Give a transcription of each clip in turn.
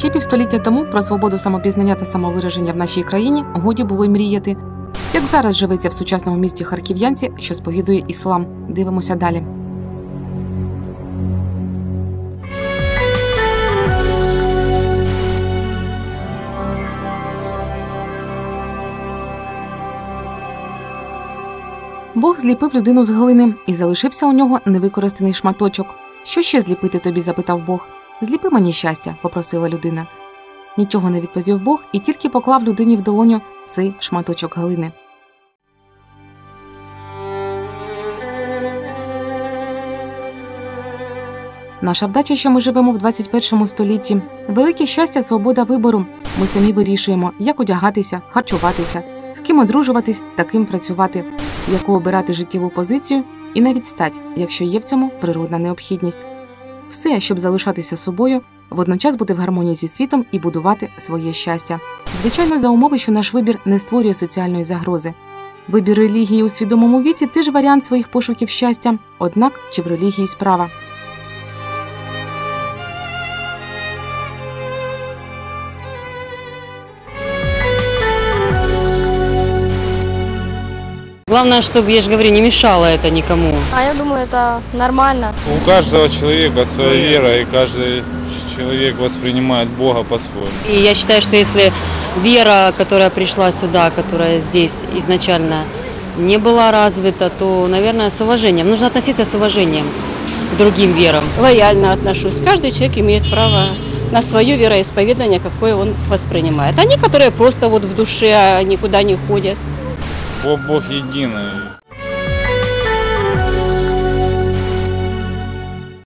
Ще півстоліття тому про свободу самопізнання та самовираження в нашій країні годі було й мріяти. Як зараз живеться в сучасному місті харків'янці, що сповідує іслам. Дивимося далі. Бог зліпив людину з глини і залишився у нього невикористаний шматочок. Що ще зліпити тобі? запитав Бог. Зліпи мені щастя, попросила людина. Нічого не відповів Бог і тільки поклав людині в долоню цей шматочок глини. Наша вдача, що ми живемо в 21 столітті. Велике щастя, свобода вибору. Ми самі вирішуємо, як одягатися, харчуватися, з ким одружуватись та ким працювати, яку обирати життєву позицію і навіть стать, якщо є в цьому природна необхідність. Все, щоб залишатися собою, водночас бути в гармонії зі світом і будувати своє щастя. Звичайно, за умови, що наш вибір не створює соціальної загрози. Вибір релігії у свідомому віці теж варіант своїх пошуків щастя, однак чи в релігії справа. Главное, чтобы, я же говорю, не мешало это никому. А я думаю, это нормально. У каждого человека своя вера, и каждый человек воспринимает Бога по-своему. И я считаю, что если вера, которая пришла сюда, которая здесь изначально не была развита, то, наверное, с уважением. Нужно относиться с уважением к другим верам. лояльно отношусь. Каждый человек имеет право на свое вероисповедание, какое он воспринимает. Они, которые просто вот в душе а никуда не ходят. Бог, Бог единый.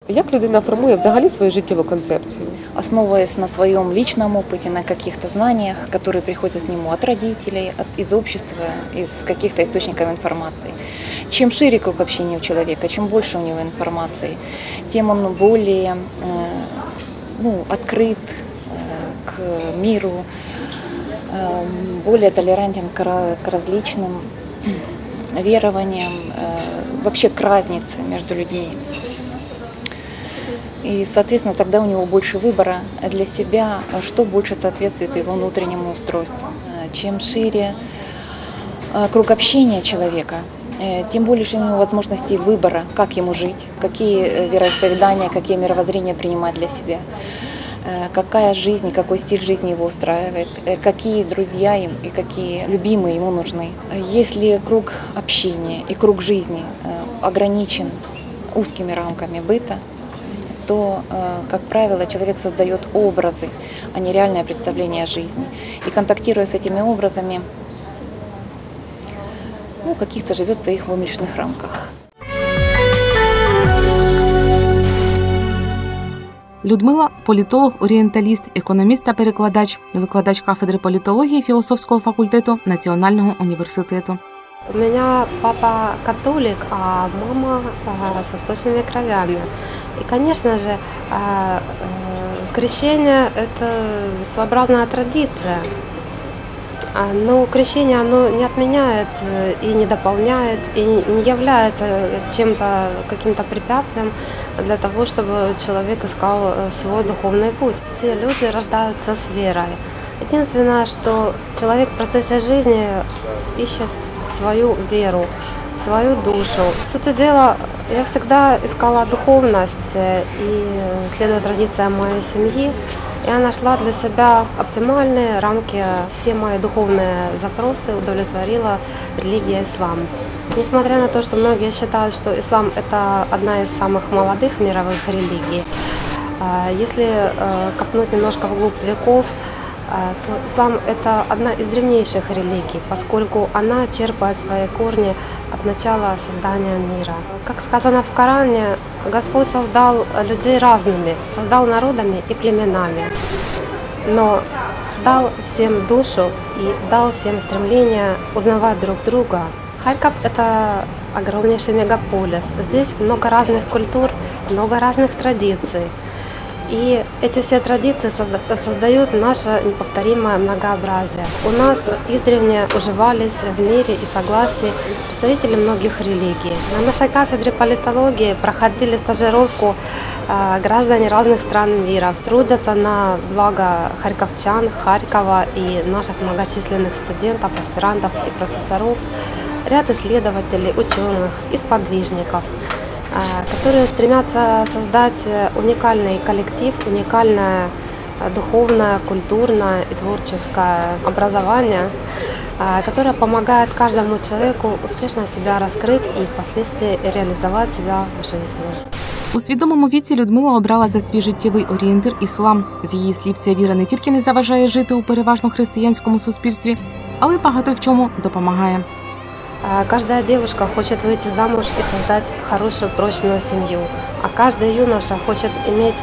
Як людина формує взагалі свою життєву концепцію? основываясь на своем личном опыте, на каких-то знаниях, которые приходят к нему от родителей, от, из общества, из каких-то источников информации. Чем шире круг общения у человека, чем больше у него информации, тем он более э, ну, открыт э, к миру, э, более толерантен к, ра- к различным верованиям, э, вообще к разнице между людьми. И, соответственно, тогда у него больше выбора для себя, что больше соответствует его внутреннему устройству. Э, Чем шире э, круг общения человека, тем больше у него возможностей выбора, как ему жить, какие вероисповедания, какие мировоззрения принимать для себя, какая жизнь, какой стиль жизни его устраивает, э, какие друзья им и какие любимые ему нужны. Если круг общения и круг жизни э, ограничен узкими рамками быта, то, э, как правило, человек создает образы, а не реальное представление о жизни. И контактируя с этими образами, ну, каких-то живет в своих вымышленных рамках. Людмила політолог, орієнталіст, економіст та перекладач, викладач кафедри політології філософського факультету Національного університету. У меня папа католик, а мама а, с восточными кровями. И, конечно же, а, э, крещение – это своеобразная традиция. А, Но крещение оно не отменяет э, и не дополняет, и не является чем-то, каким-то препятствием для того, чтобы человек искал э, свой духовный путь. Все люди рождаются с верой. Единственное, что человек в процессе жизни ищет свою веру, свою душу. Суть дела, я всегда искала духовность э, и следуя традициям моей семьи, я нашла для себя оптимальные рамки, все мои духовные запросы удовлетворила религия ислам. Несмотря на то, что многие считают, что ислам это одна из самых молодых мировых религий, а, если э, копнуть немножко вглубь веков, а, то ислам – это одна из древнейших религий, поскольку она черпает свои корни от начала создания мира. Как сказано в Коране, Господь создал людей разными, создал народами и племенами, но дал всем душу и дал всем стремление узнавать друг друга. Харьков – это огромнейший мегаполис. Здесь много разных культур, много разных традиций. И эти все традиции созда- создают наше неповторимое многообразие. У нас издревле уживались в мире и согласии представители многих религий. На нашей кафедре политологии проходили стажировку э, граждане разных стран мира. Трудятся на благо харьковчан, Харькова и наших многочисленных студентов, аспирантов и профессоров Ряд исследователей, ученых и сподвижников – а, которые стремятся создать э, уникальный коллектив, уникальное э, духовное, культурное и творческое образование, а, которое помогает каждому человеку успешно себя раскрыть и впоследствии реализовать себя в жизни. У свідомому віці Людмила обрала за свій життєвий орієнтир іслам. З її слів, ця віра не тільки не заважає жити у переважно християнському суспільстві, але й багато в чому допомагає. А, Каждая девушка хочет выйти замуж и создать хорошую, прочную семью, а каждый юноша хочет иметь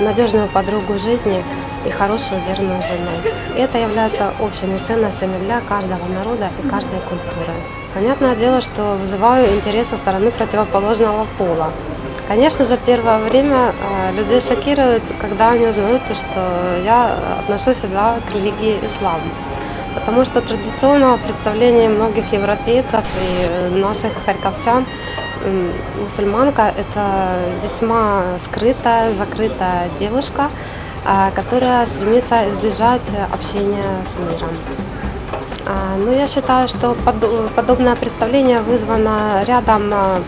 надежную подругу жизни и хорошую, верную жену. Это является общими ценностями для каждого народа и каждой культуры. Понятное дело, что вызываю интерес со стороны противоположного пола. Конечно же, первое время э, людей шокирует, когда они узнают, что я отношу себя к религии ислам. Потому что традиционно в представлении многих европейцев и э, наших харьковчан мусульманка – это весьма скрытая, закрытая девушка, а, которая стремится избежать общения с миром. А, Ну, я считаю, что подо- подобное представление вызвано рядом а,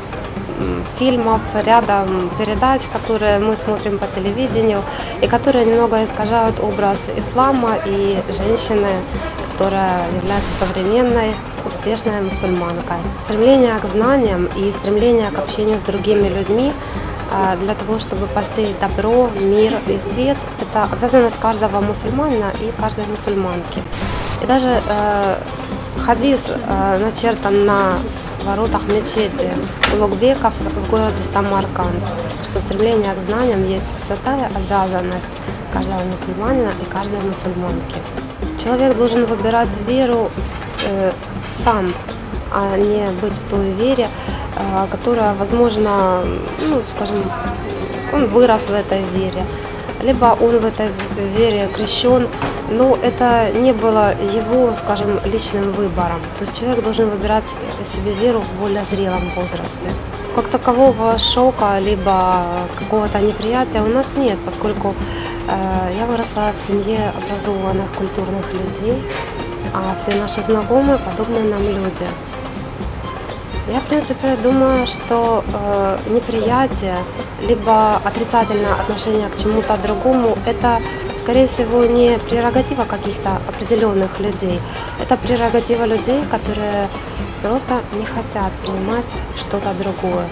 фильмов, рядом передач, которые мы смотрим по телевидению, и которые немного искажают образ ислама и женщины, которая является современной, успешной мусульманкой. Стремление к знаниям и стремление к общению с другими людьми а, для того, чтобы посеять добро, мир и свет, это обязанность каждого мусульманина и каждой мусульманки. И даже э, хадис э, начертан на воротах мечети Улугбеков в городе Самарканд, что стремление к знаниям есть святая обязанность каждого мусульманина и каждой мусульманки. Человек должен выбирать веру э, сам, а не быть в той вере, э, которая, возможно, ну, скажем, он вырос в этой вере, либо он в этой вере крещен, но это не было его, скажем, личным выбором. То есть человек должен выбирать себе веру в более зрелом возрасте. Как такового шока, либо какого-то неприятия у нас нет, поскольку э, я выросла в семье образованных культурных людей, а все наши знакомые подобные нам люди. Я, в принципе, думаю, что э, неприятие, либо отрицательное отношение к чему-то другому, это, скорее всего, не прерогатива каких-то определенных людей. Это прерогатива людей, которые просто не хотят принимать что-то другое,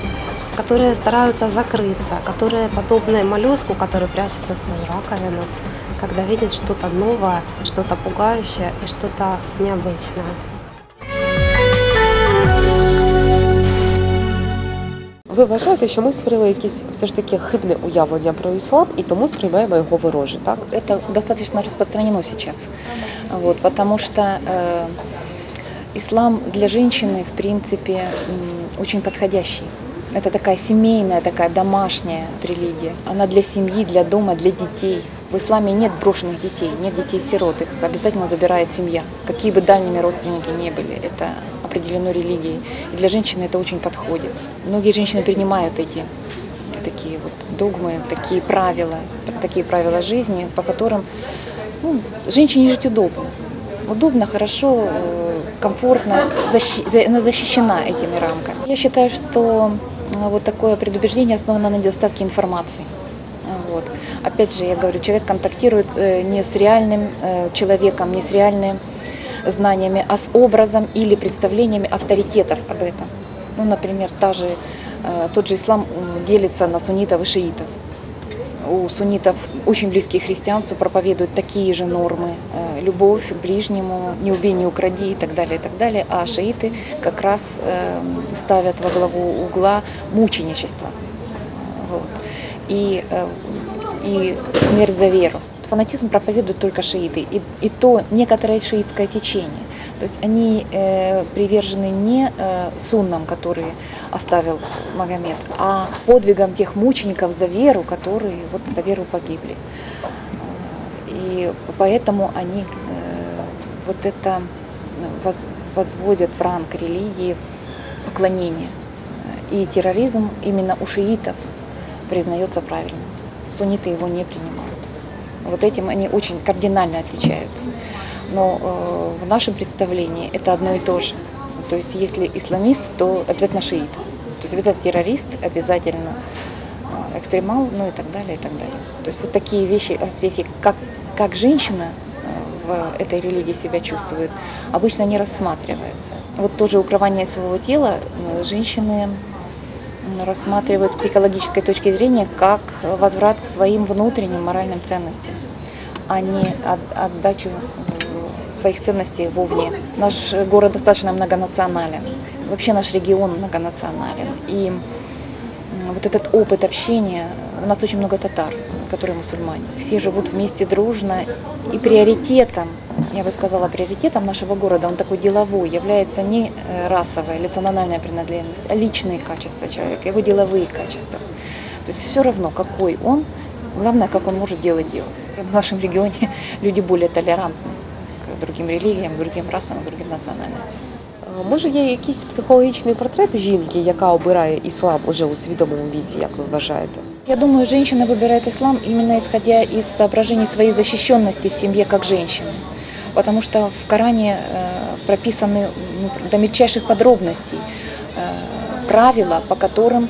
которые стараются закрыться, которые подобны моллюску, который прячется в свою раковину, когда видит что-то новое, что-то пугающее и что-то необычное. Ви вважаєте, що ми створили якесь все ж таки хибне уявлення про іслам і тому сприймаємо його вороже, так? Это достаточно распространено сейчас, вот, потому что э, ислам для женщины, в принципе, м, очень подходящий. Это такая семейная, такая домашняя религия. Она для семьи, для дома, для детей. В исламе нет брошенных детей, нет детей-сирот. Их обязательно забирает семья. Какие бы дальними родственники не были, это определено религией. И для женщины это очень подходит. Многие женщины принимают эти такие вот догмы, такие правила, такие правила жизни, по которым ну, женщине жить удобно. Удобно, хорошо, э, комфортно, защи- защищена этими рамками. Я считаю, что э, вот такое предубеждение основано на недостатке информации. А, Вот. Опять же, я говорю, человек контактирует э, не с реальным э, человеком, не с реальными знаниями, а с образом или представлениями авторитетов об этом. Ну, например, та же, э, тот же ислам делится на суннитов и шиитов. у суннитов, очень близких христианству, проповедуют такие же нормы. э, Любовь к ближнему, не убей, не укради и так далее, и так далее. А шииты как раз э, ставят во главу угла мученичество. Вот. И, э, и смерть за веру. Фанатизм проповедуют только шииты. И, и то некоторое шиитское течение. То есть они э, привержены не э, суннам, которые оставил Магомед, а подвигам тех мучеников за веру, которые вот за веру погибли. И поэтому они э, вот это воз- возводят в ранг религии поклонение. И терроризм именно у шиитов признается правильным. Сунниты его не принимают. Вот этим они очень кардинально отличаются. Но э, в нашем представлении это одно и то же. То есть если исламист, то обязательно шиит. То есть обязательно террорист, обязательно э, экстремал, ну и так далее, и так далее. То есть вот такие вещи, аспекты, как, как женщина э, в этой религии себя чувствует, обычно не рассматривается. Вот тоже укрывание своего тела э, женщины рассматривают с психологической точки зрения как возврат к своим внутренним моральным ценностям, а не от- отдачу э, своих ценностей вовне. Наш город достаточно многонационален, вообще наш регион многонационален. И вот этот опыт общения, у нас очень много татар, которые мусульмане. Все живут вместе дружно, и приоритетом, я бы сказала, приоритетом нашего города, он такой деловой, является не э, расовая или национальная принадлежность, а личные качества человека, его деловые качества. То есть все равно, какой он, главное, как он может делать дело. В нашем регионе люди более толерантны к другим религиям, другим расам, другим национальностям. А Може, є якийсь психологічний портрет жінки, яка обирає іслам уже у свідомому віці, як ви вважаєте? Я думаю, женщина выбирает ислам именно исходя из соображений своей защищенности в семье как женщины. Потому что в Коране э, прописаны ну, до мельчайших подробностей э, правила, по которым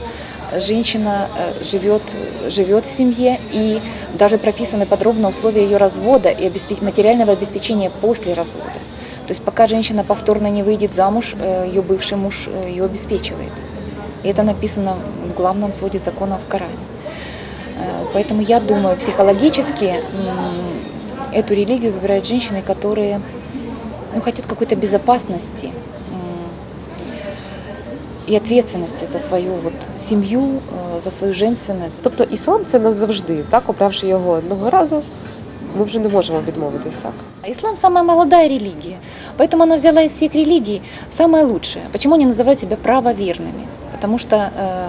женщина э, живет, живет в семье, и даже прописаны подробно условия ее развода и обеспе- материального обеспечения после развода. То есть пока женщина повторно не выйдет замуж, ее бывший муж ее обеспечивает. И это написано в главном своде закона в Коране. Поэтому я думаю, психологически эту религию выбирают женщины, которые ну, хотят какой-то безопасности и ответственности за свою вот, семью, э, за свою женственность. Тобто іслам це назавжди, так обравши його одного разу, ми вже не можемо відмовитись так. Ислам самая молодая религия, поэтому она взяла из всех религий самое лучшее. Почему они называют себя правоверными? Потому что э,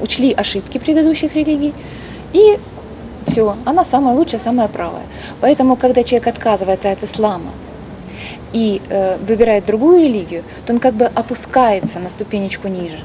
учли ошибки предыдущих религий и все, она самая лучшая, самая правая. Поэтому, когда человек отказывается от ислама и э, выбирает другую религию, то он как бы опускается на ступенечку ниже.